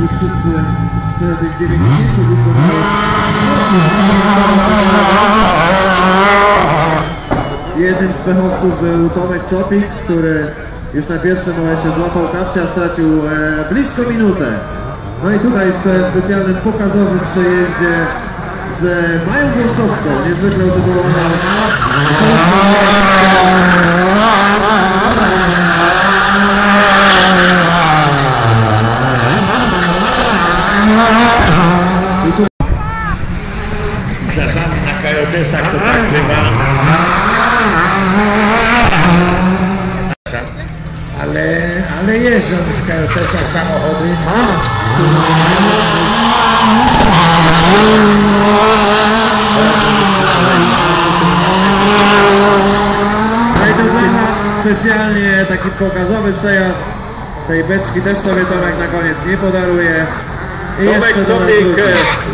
Nie wszyscy z tych 90 Jednym z pechowców był Tomek Czopik, który już na pierwszym się złapał kapcia, stracił e, blisko minutę. No i tutaj w e, specjalnym pokazowym przejeździe z Mają Włoszczowską, niezwykle utytułowaną I tu Czasami na kajotesach to tak bywa. Ale, ale jeżdżą w kajotesach samochody. To dla nas specjalnie taki pokazowy przejazd tej beczki też sobie Tomek na koniec nie podaruje. Tomek Czopik wróci.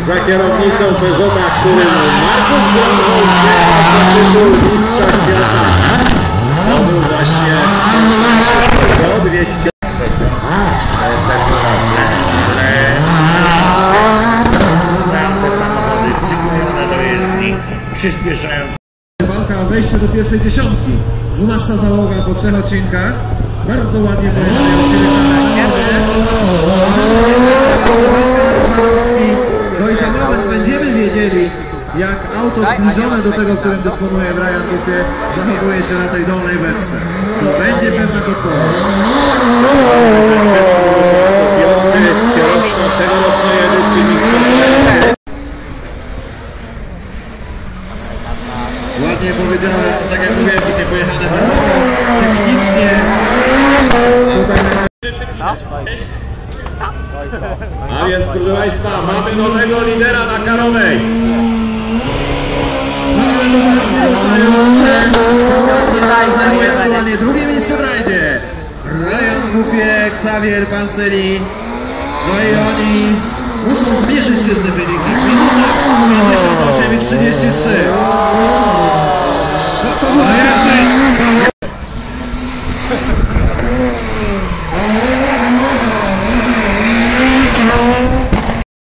za kierownicą Peugeota, którym Markus Grążą tytuł mistrza świata. To był właśnie do 200. Tam te samochody przyklejone do jezdni, przyspieszają Walka o wejście do pierwszej dziesiątki. 12 załoga po trzech odcinkach. Bardzo ładnie pojechały No i za moment będziemy wiedzieli, jak auto zbliżone do tego, którym dysponuje Brian Duffy, zachowuje się na tej dolnej beczce. To będzie pewna podpowiedź. Tegorocznej edycji Ładnie powiedziałem, tak jak mówiłem, że pojechane technicznie. A więc proszę Państwa, mamy nowego lidera na karowej. Zajmuje aktualnie drugie miejsce w rajdzie. Ryan Buffie, Xavier Panseri. No i oni muszą zmierzyć się z tym wynikiem. Minuta 58 i 33. No to właśnie.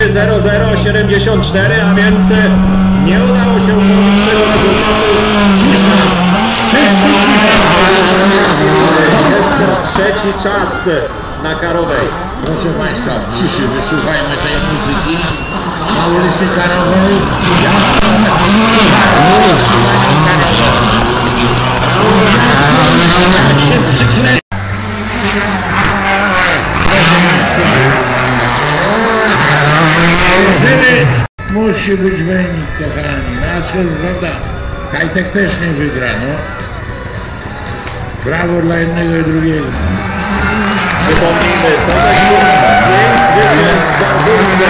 0074, a więc nie udało się. Cisza! Wszyscy cicho! Trzeci czas na karowej. Proszę Państwa, w ciszy wysłuchajmy tej muzyki na ulicy Karowej. Ja przykleja. Jeżeli musi być wynik, kochani, na co wygląda. Kajtek też nie wygra, no. Brawo dla jednego i drugiego. Przypomnijmy, Tomek pięć zwycięstw za Górkę.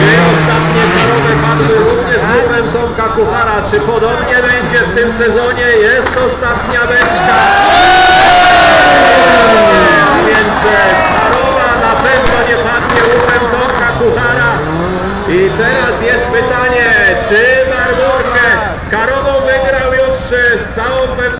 Dwie ostatnie karowe padły również głównym Tomka Kuchara. Czy podobnie będzie w tym sezonie? Jest ostatnia beczka. I teraz jest pytanie, czy Marmurkę Karową wygrał już e, z całą pewnością?